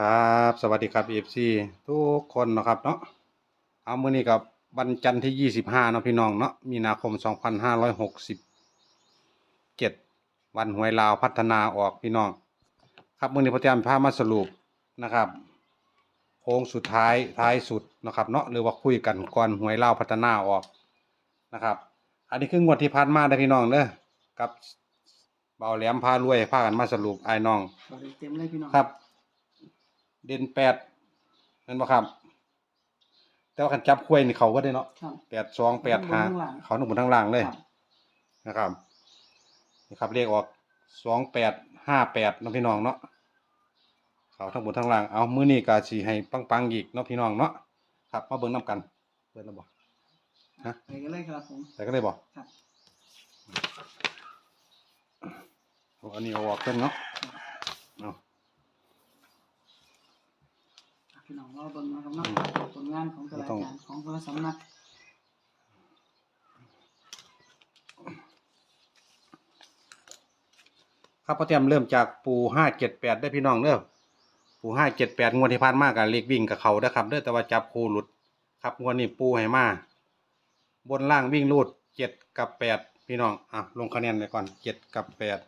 ครับ สวัสดีครับ FC ทุกคนเนาะครับเนาะเอามื้อนี้กับวันจันทร์ที่ 25เนาะพี่น้องเนาะมีนาคม 2567 วันหวยลาวพัฒนาออกพี่น้อง ครับมื้อนี้พระเตรียมพามาสรุปนะครับโค้งสุดท้ายท้ายสุดนะครับเนาะหรือว่าคุยกันก่อนหวยลาวพัฒนาออกนะครับ อันนี้คืองวดที่ผ่านมาเด้อพี่น้องเด้อกับเบาแหลมพารวยพากันมาสรุปไอ้น้องบริเต็มเลยพี่น้องครับ เด่นแปดนั่นบ่ครับ แต่ว่าคันจับคุ้ยนี่เขาก็ได้เนาะครับแปดสองแปดห้าข้างบนข้างล่าง เขาหนุ่มบนทั้งล่างเลยครับนะครับนี่ครับเรียกออกสองแปดห้าแปดน้องพี่น้องเนาะเขาทั้งบนทั้งล่างเอามื้อนี้ก็สิให้ปังๆอีกเนาะพี่น้องเนาะครับมาเบิ่งนํกันเปิดแล้วบ่ฮะ ไปกันเลยครับผม แต่ก็เลยบ่ครับเอาอันนี้เอาออกเพิ่นเนาะเอา พี่น้องเราเบิ่งนะครับนาะผลงานของแต่ละต้องอาจารย์ของแต่ละสำนักครับพ่อเตรียมเริ่มจากปูห้าเจ็ดแปดได้พี่น้องเด้อปูห้าเจ็ดแปดงวดที่ผ่านมากับเลขวิ่งกับเขาเด้อครับเด้อแต่ว่าจับคู่หลุด ครับงวดนี้ปูให้มาบนล่างวิ่งรูดเจ็ดกับแปดพี่น้องอะลงคะแนนเลยก่อนเจ็ดกับแปด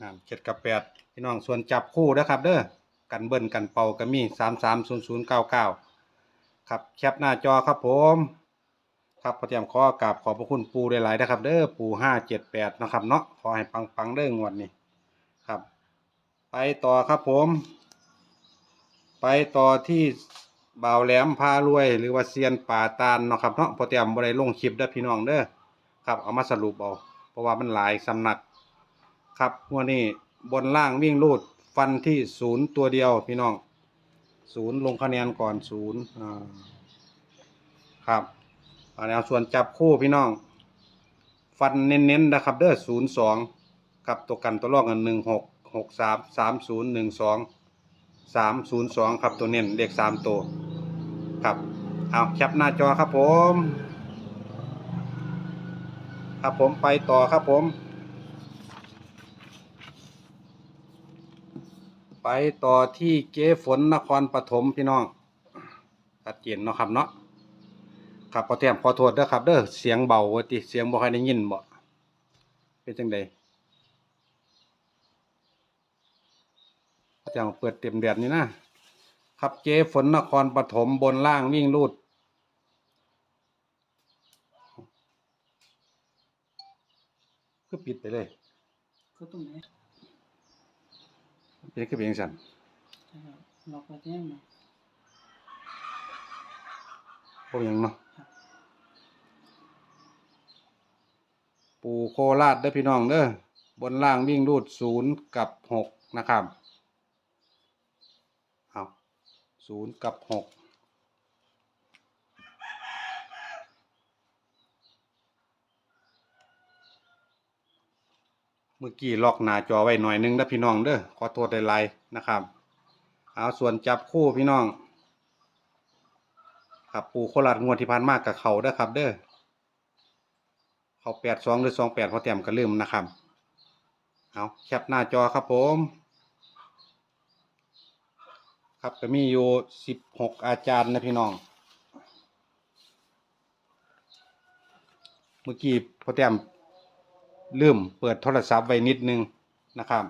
อ่าเจ็ดกับแปด พี่น้องส่วนจับคู่นะครับ เด้อกันเบิ้ลกันเป่าก็มีสามสามศูนย์ศูนย์เก้าเก้าครับแคปหน้าจอครับผมครับพอเตรียมขอกราบขอบพระคุณปูหลายๆนะครับ เด้อปูห้าเจ็ดแปดนะครับเนาะขอให้ปังๆเด้องวดนี้ครับ ไปต่อครับผม ไปต่อที่บ่าวแหลมพารวย หรือว่าเซียนป่าตาลเนาะครับเนาะพอเตรียมบ่ได้ลงคลิปเด้อพี่น้องเด้อครับเอามาสรุปเอาเพราะว่ามันหลายสำนัก ครับงวดนี้ บนล่างวิ่งรูดฟันที่ศูนย์ตัวเดียวพี่น้องศูนย์ลงคะแนนก่อนศูนย์ครับอันนี้เอาส่วนจับคู่พี่น้อง ฟันเน้นๆนะครับเด้อศูนย์สองกับตัวกันตัวรองกันหนึ่งหกหกสามสามศูนย์หนึ่งสองสามศูนย์สองครับตัวเน้นเลขสามตัวครับเอาแคปหน้าจอครับผม ครับผมไปต่อครับผม ไปต่อที่เจ๊ฝนนครปฐมพี่น้องชัดเจนเนาะครับเนาะครับขอแถมขอโทษเด้อครับเด้อเสียงเบาว่าติเสียงบ่ค่อยได้ยินบ่เป็นจังไดขอแถมเปิดเต็มแดดนี่นะครับเจ๊ฝนนครปฐมบนล่างวิ่งรูดคือปิดไปเลยก็ตรงไหน เป็นคือเป็นจังซั่นนะครับล็อกไปแจ้งมาบ่เป็นหยังเนาะปูโคราชเด้อพี่น้องเด้อบนล่างวิ่งรูดศูนย์กับหกนะครับเอาศูนย์กับหก เมื่อกี้ล็อกหน้าจอไว้หน่อยนึงนะพี่น้องเด้อขอโทษหลายๆนะครับ เอาส่วนจับคู่พี่น้อง ครับปูโคราชงวดที่ผ่านมากกับเขาเด้อครับ เด้อเขาแปดสองหรือสองแปดพอเตรียมก็ลืมนะครับ เอาแคปหน้าจอครับผม ครับก็มีอยู่สิบหกอาจารย์นะพี่น้องเมื่อกี้พอเตรียม ลืมเปิดโทรศัพท์ไว้นิดนึงนะครับ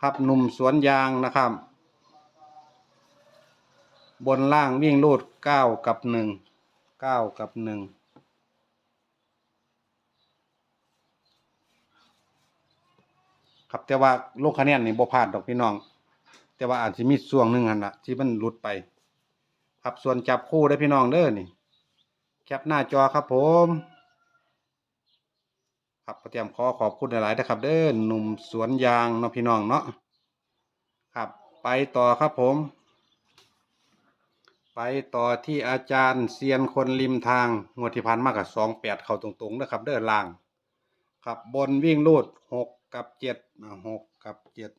ครับหนุ่มสวนยางนะครับ บนล่างวิ่งรูดเก้ากับหนึ่งเก้ากับหนึ่งครับแต่ว่าลงคะแนนนี่บ่พลาดดอกพี่น้อง แต่ว่าอาจจะมีช่วงหนึ่งหันละที่มันหลุดไป ครับส่วนจับคู่ได้พี่น้องเด้อนี่แคปหน้าจอครับผม ครับเตรียมขอขอบคุณหลายๆนะครับ เด้อหนุ่มสวนยางเนาะพี่น้องเนาะครับ ไปต่อครับผม ไปต่อที่อาจารย์เซียนคนริมทางงวดที่ผ่านมากับสองแปดเข้าตรงๆนะครับ เด้อล่าง ครับบนวิ่งรูดหกกับเจ็ดหกกับเจ็ด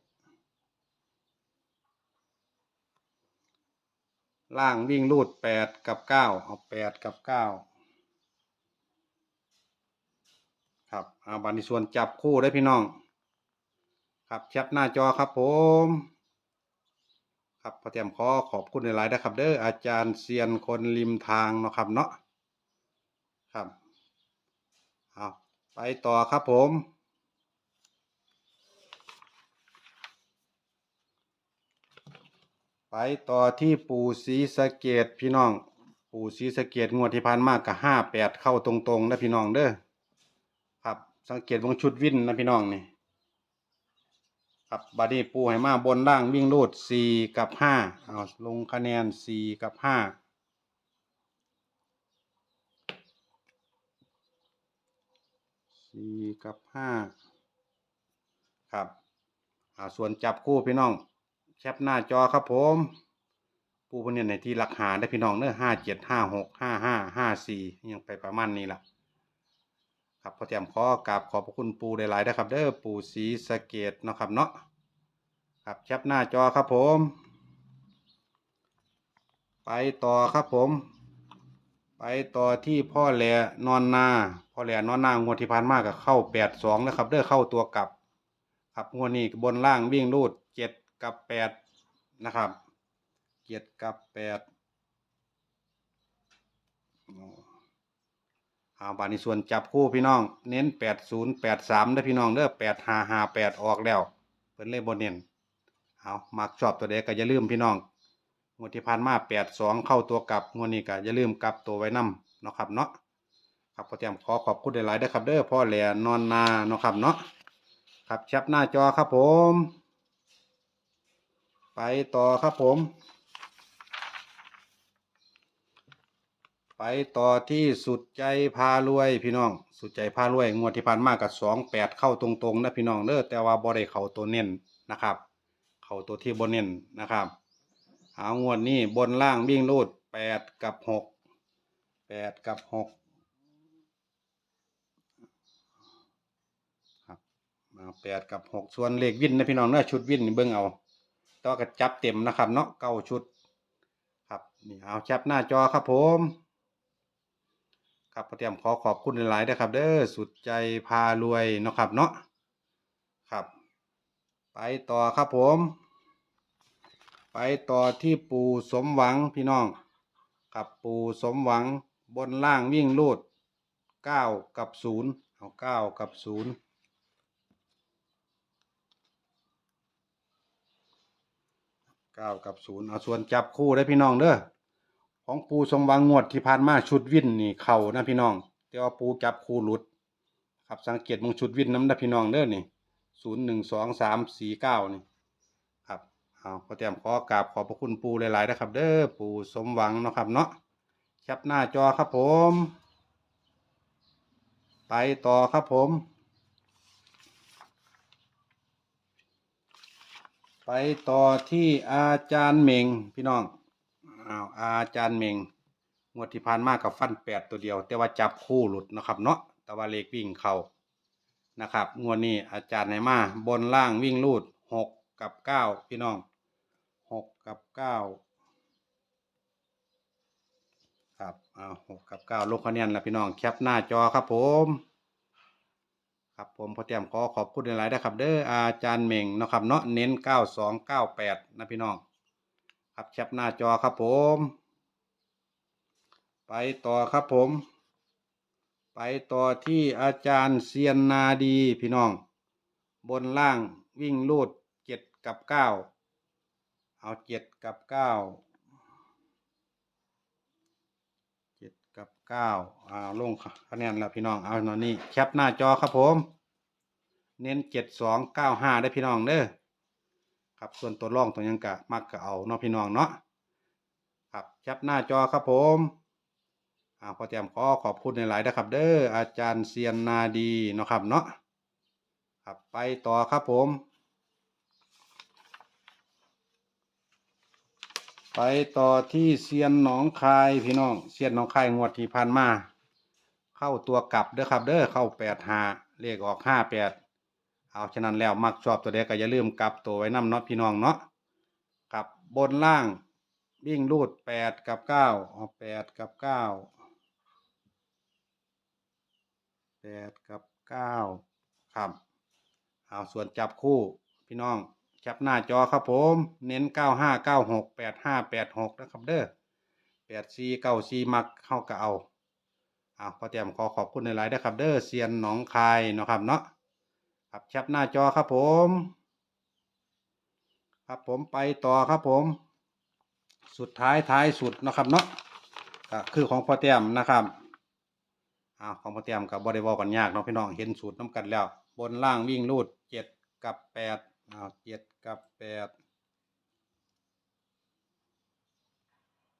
ล่างวิ่งรูดแปดกับเก้าเอาแปดกับเก้า ครับเอาบันในส่วนจับคู่ได้พี่น้อง ครับแคปหน้าจอครับผม ครับพอเตรียมขอขอบคุณในหลายนะครับ เด้ออาจารย์เซียนคนริมทางเนาะครับเนาะครับเอาไปต่อครับผมไปต่อที่ปู่ศรีสะเกดพี่น้อง ปู่ศรีสะเกดงวดที่ผ่านมากกับห้าแปดเข้าตรงๆนะพี่น้องเด้อ สังเกตวงชุดวินนะพี่น้องนี่ครับบัดนี้ปูให้มาบนล่างวิ่งรูดสี่กับห้าเอาลงคะแนนสี่กับห้าสี่กับห้าครับอ่าส่วนจับคู่พี่น้อง แคปหน้าจอครับผม ปูพเนี่ยในที่ราคาได้พี่น้องเนื้อห้าเจ็ดห้าหกห้าห้าห้าสี่ยังไปประมาณนี้ล่ะ ครับพอเตรียมขอกราบขอบพระคุณปูหลายๆนะครับ เด้อปูสีสะเกตนาะครับเนาะครับแคปหน้าจอครับผม ไปต่อครับผม ไปต่อที่พ่อแหล่นอนนาพ่อแหล่นอนนางวดที่ผ่านมากับเข้าแปดสองนะครับ เด้อเข้าตัวกลับ ครับงวดนี้บนล่างวิ่งรูดเจ็ดกับแปดนะครับเจ็ดกับแปดอ๋อ อาบานิส่วนจับคู่พี่น้อง เน้นแปดศูนย์แปดสามได้พี่น้องเด้อแปดห้าห้าแปดออกแล้วเพิ่นเลยบนเน้นเอามักชอบตัวเด็กก็อย่าลืมพี่น้องงวดที่ผ่านมาแปดสองเข้าตัวกลับงวดนี้ก็อย่าลืมกลับตัวไว้นำเนาะครับเนาะครับพอเตรียมขอขอบคุณหลายๆด้ครับเด้อพ่อแหล่นอนนาเนาะครับเนาะครับแคปหน้าจอครับผม ไปต่อครับผม ไปต่อที่สุดใจพารวยพี่น้อง สุดใจพารวย งวดที่ผ่านมากับสองแปดเข้าตรงๆนะพี่น้องเด้อแต่ว่าบ่ได้เข้าตัวเน้นนะครับ เข้าตัวที่บนเน้นนะครับเอางวดนี้บนล่างวิ่งรูดแปดกับหกแปดกับหกครับมาแปดกับหกส่วนเลขวินนะพี่น้องเด้อชุดวินนี่เบิ่งเอาตัวาก็จับเต็มนะครับเนาะเก้าชุด ครับนี่เอาแคปหน้าจอครับผม ครับพอเตรียมขอขอบคุณหลายๆนะครับ เด้อสุดใจพารวยเนาะครับเนาะครับ ไปต่อครับผม ไปต่อที่ปูสมหวังพี่น้องครับปูสมหวังบนล่างวิ่งลูดเก้ากับศูนย์เอาเก้ากับศูนย์เก้ากับศูนย์เอาส่วนจับคู่ได้พี่น้องเด้อ ของปูสมหวังงวดที่ผ่านมาชุดวินนี่เข่านะพี่น้อง แต่ว่าปูจับคู่หลุด ครับสังเกตมงชุดวินน้ำนะพี่น้องเด้อนี่ศูนย์หนึ่งสองสามสี่เก้านี่ครับเอาขอเตรียมขอกราบขอบพระคุณปูหลายๆนะครับ เด้อปูสมหวังเนาะครับเนาะแคปหน้าจอครับผม ไปต่อครับผมไปต่อที่อาจารย์เหมงพี่น้อง อ้าวอาจารย์เมงงวดที่ผ่านมากับฟันแปดตัวเดียว แต่ว่าจับคู่หลุดนะครับ เนาะแต่ว่าเลขวิ่งเขานะครับ งวดนี้อาจารย์ไหนมาบนล่างวิ่งลูดหกกับเก้าพี่น้องหกกับเก้าครับอ้าวหกกับเก้าลงคะแนนล้วพี่น้องแคปหน้าจอครับผมครับผมพอเตรียมขอขอบคุณหลายๆนะครับ เด้ออาจารย์เมงนะครับเนาะเน้นเก้าสองเก้าแปดนะพี่น้อง ครับแคปหน้าจอครับผม ไปต่อครับผม ไปต่อที่อาจารย์เซียนนาดีพี่น้อง บนล่างวิ่งลูดเจ็ดกับเก้าเอาเจ็ดกับเก้าเจ็ดกับเก้าเอาลงคะแนนแล้วพี่น้องเอาหนอยนี่แคปหน้าจอครับผม เน้นเจ็ดสองเก้าห้าได้พี่น้องเด้อ ครับส่วนตัวร่องตัวยังกะมักกะเอาเนาะพี่น้องเนาะครับแคปหน้าจอครับผมอ่าพอเตรียมขอขอบคุณในหลายนะครับ เด้ออาจารย์เซียนนาดีเนาะครับเนาะครับไปต่อครับผม ไปต่อที่เซียนหนองคายพี่น้องเซียนหนองคายงวดที่ผ่านมา เข้าตัวกลับเด้อครับ เด้อเข้าแปดหาเลขออกห้าแปด เอาฉะนั้นแล้วมักชอบตัวเด็กก็อย่าลืมกลับตัวไว้นำเนาะพี่น้องเนาะกับบนล่างวิ่งรูดแปดกับเก้าเอาแปดกับเก้าแปดกับเก้าครับเอาส่วนจับคู่พี่น้องแคปหน้าจอครับผม เน้นเก้าห้าเก้าหกแปดห้าแปดหกนะครับเด้อแปดสี่เก้าสี่มักเข้าก็เอาเอาพอเตรียมขอขอบคุณในไลน์ด้ครับเด้อเซียนหนองคายนะครับเนาะ ครับแคปหน้าจอครับผม ครับผมไปต่อครับผม สุดท้ายท้ายสุดนะครับเนาะก็คือของพอเตียมนะครับอ้าวของพอเตียมกับบริวารกันยากเนาะพี่น้องเห็นสูตรน้กันแล้ว บนล่างวิ่งรูดเจ็ดกับแปดอ้าวเจ็ดกับแปด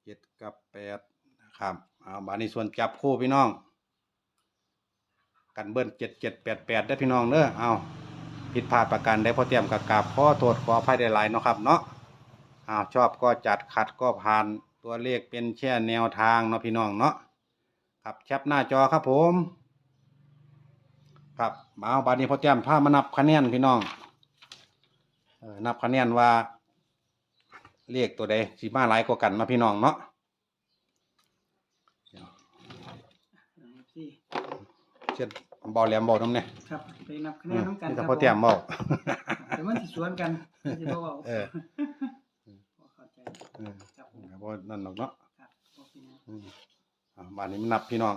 เจ็ดกับแปดนะครับอ้าวบานี้ส่วนจับคู่พี่น้อง กันเบิ้ลเจ็ดเจ็ดแปดแปดได้อพี่น้องเด้อเอาผิดพลาดประการได้พอเตรียมกับกราบขอโทษขออภัยได้หลายเนาะครับเนาะอ้าวชอบก็จัดขัดก็ผ่านตัวเลขเป็นแค่แนวทางเนาะพี่น้องเนาะครับแคปหน้าจอครับผม ครับมาเอาบาดนี้พอเตรียมพามานับคะแนนพี่น้องเออนับคะแนนว่าเลขตัวใดสิมาหลายกว่ากันเนาะพี่น้องเนาะที่เช่น บอลแหลมบอลน้ำเนี่ยครับไปนับคะแนนน้ำกันนี่คแต่รับพอเตรียมบอลแต่มันสิสวนกันจะบอกว่าเออบ่เข้าใจเออครับผมบอนั่นหรอกเนาะครับโอเคนะอืมอ่าบานนี้มันนับพี่น้อง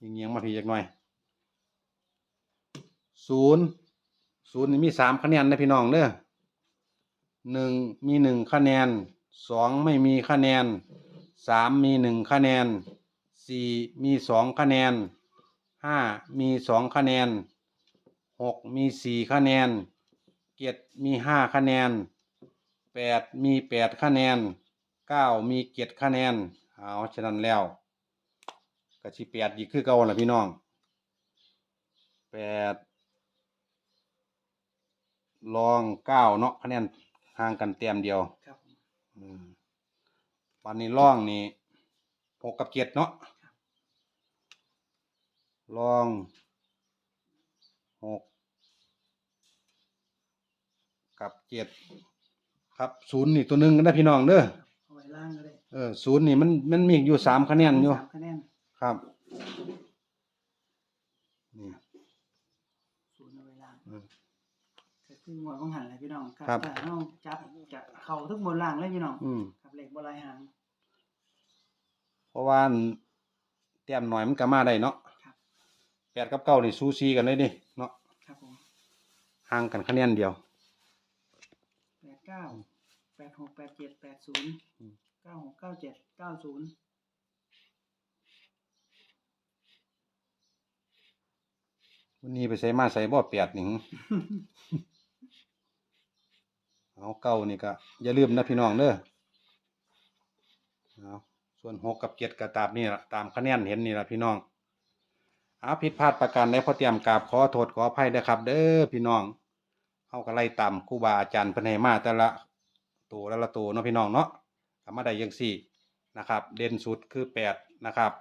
ยิงเงียงๆมาพี่จักหน่อยศูนย์ศูนย์นี่มีสามคะแนนนะพี่น้องเด้อหนึ่งมีหนึ่งคะแนนสองไม่มีคะแนนสามมีหนึ่งคะแนนสี่มีสองคะแนน ห้ามีสองคะแนนหกมีสี่คะแนนเจ็ดมีห้าคะแนนแปดมีแปดคะแนนเก้ามีเจ็ดคะแนนเอาฉะนั้นแล้วก็สิแปดอีกคือเก่าล่ะพี่น้องแปดลองเก้าเนาะคะแนนห่างกันเต็มเดียวครับผมอืมวันนี้ล่องนี่หกกับเจ็ดเนาะ ลองหกกับเจ็ดครับศูนย์นี่ตัวหนึ่งนะพี่น้องเด้อเอาไว้ล่างก็ได้เออศูนย์นี่มันมันมีอยู่สามคะแนนอยู่ สามคะแนนครับนี่ ศูนย์เอาไว้ล่างอืมก็คือหมวดของหันเลยพี่น้องครับถ้าเราจับจะเข้าทุกบนล่างเลยพี่น้องอืม ครับเลขบ่หลายหางเพราะว่าเตรียมหน่อยมันก็มาได้เนาะครับแป ดกับเก้านี่ซูซีกันเลยดิเนาะครับผมห่างกันคะแนนเดียวแปดเก้าแปดหกแปดเจ็ดแปดศูนย์อืมเก้าหกเก้าเจ็ดเก้าศูนย์วันนี้ไปใส่มาใส่บ่อแปดหนิงเอาเก้านี่ก็อย่าลืมนะพี่น้องเด้อเอาส่วนหกกับเจ็ดก็ตามนี่ละตามคะแนนเห็นนี่ละพี่น้องเอาผิดพลาดประการใดพอเตรียมกราบขอโทษขออภัยนะครับ เด้อพี่น้องเอาก็ไล่ตามครูบาอาจารย์เพนให้มาแต่ละตัวแต่ละตัวเนาะพี่น้องเนาะก็มาได้ยังสี่นะครับ เด่นสุดคือแปดนะครับ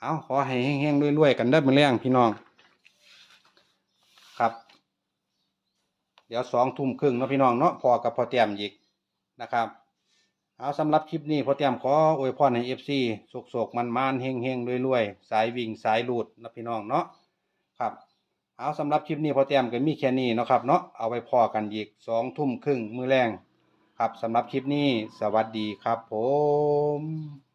เอาขอให้แห้งๆรวยๆกันเด้อมื้อแรงพี่น้อง ครับ เดี๋ยวสองทุ่มครึ่งเนาะพี่น้องเนาะพอกับพอเตรียมอีกนะครับ เอาสำหรับคลิปนี้พอเตรียมขออวยพรให้เอฟซีสุกโศกมันมานเฮงเฮงรวยรวยสายวิ่งสายลูดนะพี่น้องเนาะครับเอาสำหรับคลิปนี้พอเตรียมกันมีแค่นี้เนาะครับเนาะเอาไว้พอกันอีกสองทุ่มครึ่งมือแรงครับสำหรับคลิปนี้สวัสดีครับผม